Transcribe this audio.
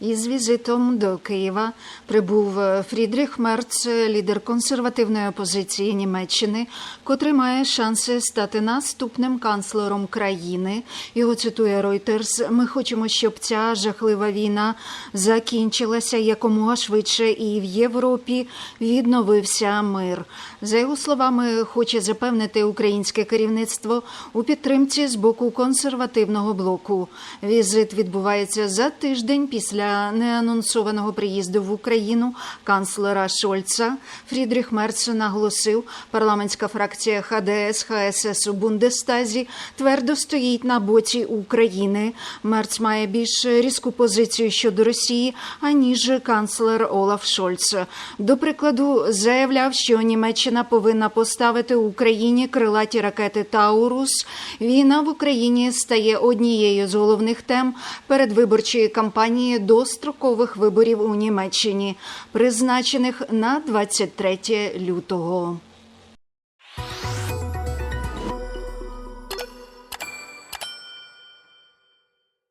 Із візитом до Києва прибув Фрідріх Мерц, лідер консервативної опозиції Німеччини, котрий має шанси стати наступним канцлером країни. Його цитує Reuters. Ми хочемо, щоб ця жахлива війна закінчилася якомога швидше, і в Європі відновився мир. За його словами, хоче запевнити українське керівництво у підтримці з боку консервативного блоку. Візит відбувається за тиждень після неанонсованого приїзду в Україну канцлера Шольца. Фрідріх Мерц наголосив, парламентська фракція ХДС ХСС у Бундестазі твердо стоїть на боці України. Мерц має більш різку позицію щодо Росії аніж канцлер Олаф Шольц. До прикладу, заявляв, що Німеччина повинна поставити Україні крилаті ракети Таурус. Війна в Україні стає однією з головних тем передвиборчої кампанії до строкових виборів у Німеччині, призначених на 23 лютого.